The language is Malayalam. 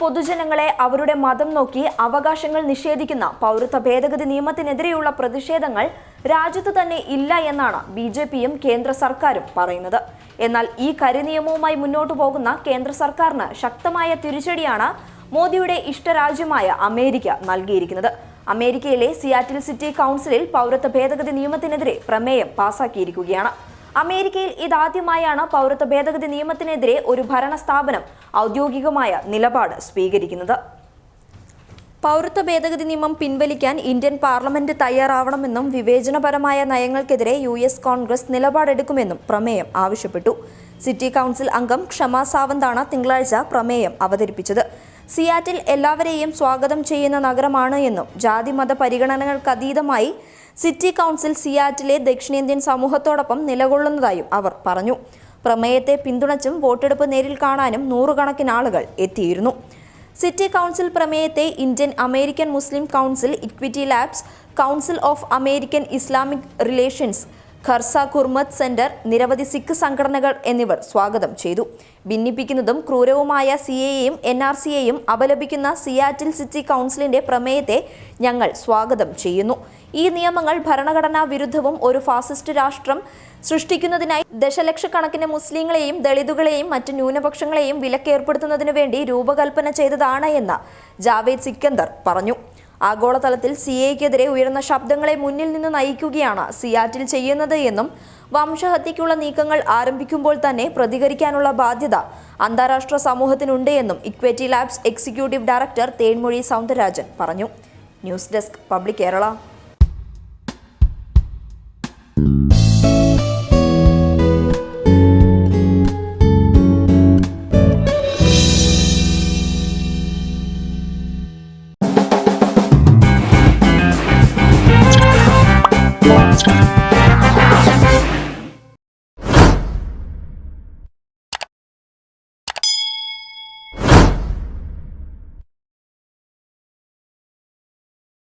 പൊതുജനങ്ങളെ അവരുടെ മതം നോക്കി അവകാശങ്ങൾ നിഷേധിക്കുന്ന പൗരത്വ ഭേദഗതി നിയമത്തിനെതിരെയുള്ള പ്രതിഷേധങ്ങൾ രാജ്യത്ത് തന്നെ ഇല്ല എന്നാണ് ബി ജെ പിയും കേന്ദ്ര സർക്കാരും പറയുന്നത്. എന്നാൽ ഈ കരിനിയമവുമായി മുന്നോട്ടു പോകുന്ന കേന്ദ്ര സർക്കാരിന് ശക്തമായ തിരിച്ചടിയാണ് മോദിയുടെ ഇഷ്ടരാജ്യമായ അമേരിക്ക നൽകിയിരിക്കുന്നത്. അമേരിക്കയിലെ സിയാറ്റിൽ സിറ്റി കൗൺസിലിൽ പൗരത്വ ഭേദഗതി നിയമത്തിനെതിരെ പ്രമേയം പാസാക്കിയിരിക്കുകയാണ്. അമേരിക്കയിൽ ഇതാദ്യമായാണ് പൗരത്വ ഭേദഗതി നിയമത്തിനെതിരെ ഒരു ഭരണ സ്ഥാപനം ഔദ്യോഗികമായ നിലപാട് സ്വീകരിക്കുന്നത്. പൗരത്വ ഭേദഗതി നിയമം പിൻവലിക്കാൻ ഇന്ത്യൻ പാർലമെന്റ് തയ്യാറാവണമെന്നും വിവേചനപരമായ നയങ്ങൾക്കെതിരെ യു എസ് കോൺഗ്രസ് നിലപാടെടുക്കുമെന്നും പ്രമേയം ആവശ്യപ്പെട്ടു. സിറ്റി കൗൺസിൽ അംഗം ക്ഷമാ സാവന്താണ് തിങ്കളാഴ്ച പ്രമേയം അവതരിപ്പിച്ചത്. സിയാറ്റിൽ എല്ലാവരെയും സ്വാഗതം ചെയ്യുന്ന നഗരമാണ് എന്നും ജാതിമത പരിഗണനകൾക്കതീതമായി സിറ്റി കൗൺസിൽ സിയാറ്റിലെ ദക്ഷിണേന്ത്യൻ സമൂഹത്തോടൊപ്പം നിലകൊള്ളുന്നതായും അവർ പറഞ്ഞു. പ്രമേയത്തെ പിന്തുണച്ചും വോട്ടെടുപ്പ് നേരിൽ കാണാനും നൂറുകണക്കിന് ആളുകൾ എത്തിയിരുന്നു. സിറ്റി കൗൺസിൽ പ്രമേയത്തെ Indian American Muslim council equity labs council of American Islamic relations Khalsa Gurmat centre നിരവധി സിഖ് സംഘടനകൾ എന്നിവർ സ്വാഗതം ചെയ്തു. ഭിന്നിപ്പിക്കുന്നതും ക്രൂരവുമായ സി എയും എൻ ആർ സിയെയും അപലപിക്കുന്ന സിയാറ്റിൽ സിറ്റി കൗൺസിലിന്റെ പ്രമേയത്തെ ഞങ്ങൾ സ്വാഗതം ചെയ്യുന്നു. ഈ നിയമങ്ങൾ ഭരണഘടനാ വിരുദ്ധവും ഒരു ഫാസിസ്റ്റ് രാഷ്ട്രം സൃഷ്ടിക്കുന്നതിനായി ദശലക്ഷക്കണക്കിന് മുസ്ലിങ്ങളെയും ദളിതുകളെയും മറ്റ് ന്യൂനപക്ഷങ്ങളെയും വിലക്കേർപ്പെടുത്തുന്നതിനു വേണ്ടി രൂപകൽപ്പന ചെയ്തതാണ് എന്ന് ജാവേദ് സിക്കന്ദർ പറഞ്ഞു. ആഗോളതലത്തിൽ സി ഉയർന്ന ശബ്ദങ്ങളെ മുന്നിൽ നിന്ന് നയിക്കുകയാണ് സിയാറ്റിൽ ചെയ്യുന്നത് എന്നും വംശഹത്യയ്ക്കുള്ള നീക്കങ്ങൾ ആരംഭിക്കുമ്പോൾ തന്നെ പ്രതികരിക്കാനുള്ള ബാധ്യത അന്താരാഷ്ട്ര സമൂഹത്തിനുണ്ട് എന്നും equity labs executive director Thenmozhi Soundararajan പറഞ്ഞു. News desk public Kerala.